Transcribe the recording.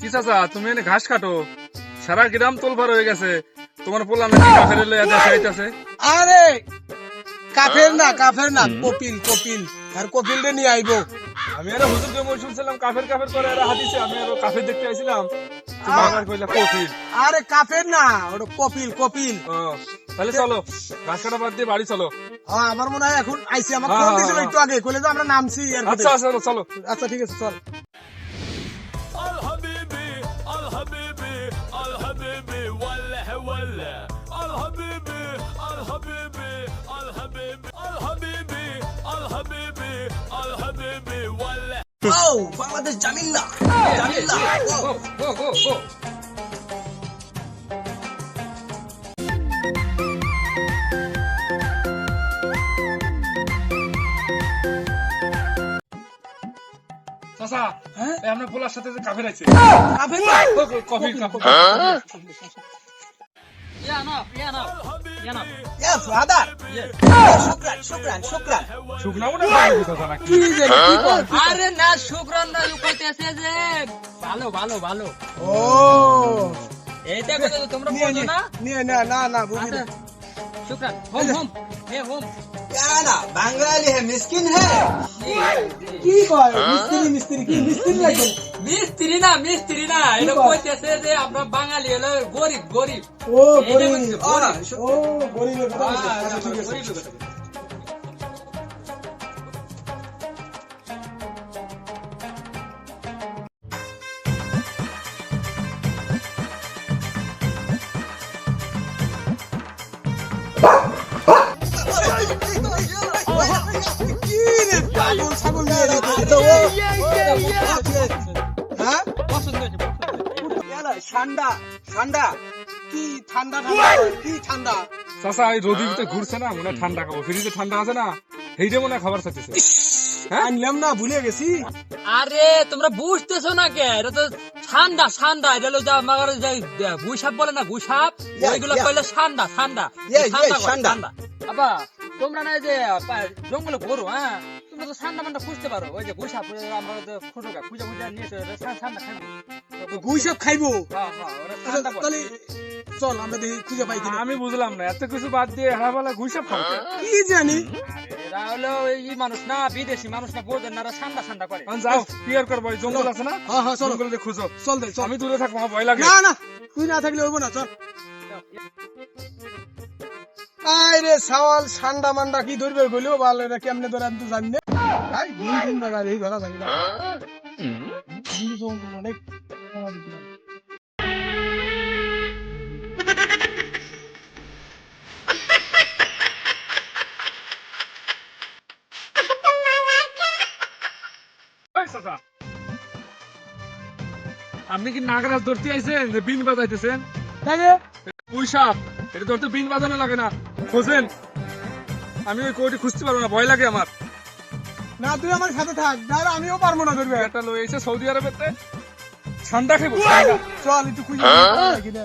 কি চাচা তুমি এনে ঘাস কাটো সারা গ্রাম হয়ে গেছে। তোমার পোলা নাকি কাফের লইয়া আরে কাফের না কাফের না কপিল কপিল। আর কপিল রে নিয়ে আইবো। আমি আরে হুজুর কে শুনছিলাম কাফের কাফের করে আরে হাদিসে আমি আরও কাফের দেখতে আইছিলাম। তুমি আমার কইলা কফিল আরে কাফের না ওটা কপিল কপিল। তাহলে চলো ঘাস কাটা বাদ দিয়ে বাড়ি চলো। হ্যাঁ, আমার মনে হয় এখন আইসি। আমার হ্যাঁ, ফোন দিয়েছিল হ্যাঁ। একটু আগে কইলে যে আমরা নামছি। আচ্ছা আচ্ছা চলো। আচ্ছা ঠিক আছে চল। ولا ولا الحبيبي الحبيبي الحبيبي الحبيبي الحبيبي الحبيبي ولا ও বাংলাদেশ জামিন না জামিন না ও, চাচা হ্যাঁ? এই আপনার পোলার সাথে যে কাফের আছে কাফের না ও, ও, কফিল কাফিল ইয়া ফাদার শুকরান শুকরান শুকরান শুকনাও না কাফের আরে না শুক্রান কইতেছে যে। ভালো ভালো ভালো। ও। এইটা কইতে তোমরা বলো না না? না না বুঝি না। শুক্রান হোম হোম হে হোম। বাঙালি হে মিসকিন হে। কি কয়? হ্যাঁ? মিস্ত্রি মিস্ত্রি কি মিস্ত্রি লাগে মিস্ত্রি না মিস্ত্রি না। এটা? কইতেছে যে আমরা বাঙালি হলো গরিব গরিব। ও গরিব। ও, গরিব। গরিবের কথা কথা ঠান্ডা ঠান্ডা। কি ঠান্ডা ঠান্ডা? কি ঠান্ডা? চাচা এই রোদি ঘুরছে না মনে ঠান্ডা খাব। ফ্রিজে ঠান্ডা আছে না? সেইটা মনে খাবার চাইতেছে হ্যাঁ? আনলাম না ভুলে গেছি। আরে তোমরা বুঝতেছো না কে? এটা তো ঠান্ডা ঠান্ডা। এটা হলো যা আমার যে গুইসাপ বলে না গুইসাপ? ওইগুলো কইলে ঠান্ডা ঠান্ডা। ঠান্ডা ঠান্ডা। ঠান্ডা। তোমরা না যে জঙ্গলে ঘোরো হ্যাঁ? তোমরা তো ঠান্ডা মান্ডা খুঁজতে পারো। ওই যে গুইসাপ আমরা তো খুঁজো খুঁজে খুঁজে নিয়ে ঠান্ডা খাবি গুই সব খাইবো। হ্যাঁ হ্যাঁ ওরা ঠান্ডা বলে। তাহলে চল আমরা দেখি খুঁজে পাই কিনা। আমি বুঝলাম না এত কিছু বাদ দিয়ে হারাবেলা ঘুষে খাব কি জানি? এরা হলো এই মানুষ না বিদেশি মানুষ না বোঝেন না ঠান্ডা ঠান্ডা করে। যাও। ক্লিয়ার করব জঙ্গল আছে না? হ্যাঁ হ্যাঁ চলো। জঙ্গলে খুঁজো। চল দে আমি দূরে থাকব আমার ভয় লাগে। না না তুই না থাকলে হইব না চল। আরে সওয়াল ঠান্ডা মান্ডা কি ধরবে গলিও ভালো এটা কেমনে ধরে আমি তো জানি না। আপনি কি নাগরাজ ধরতে আইছেন? যে বিন বাজাইতেছেন? পুঁই সাপ এটা ধরতে বিন বাজানো লাগে না। খোঁজেন। আমি ওই কোটি খুঁজতে পারব না ভয় লাগে আমার। না তুই আমার সাথে থাক। আর আমিও পারব না ধরবে একটা লই এসে সৌদি আরবেতে ঠান্ডা খেবো। চল একটু খুঁজে দেখি না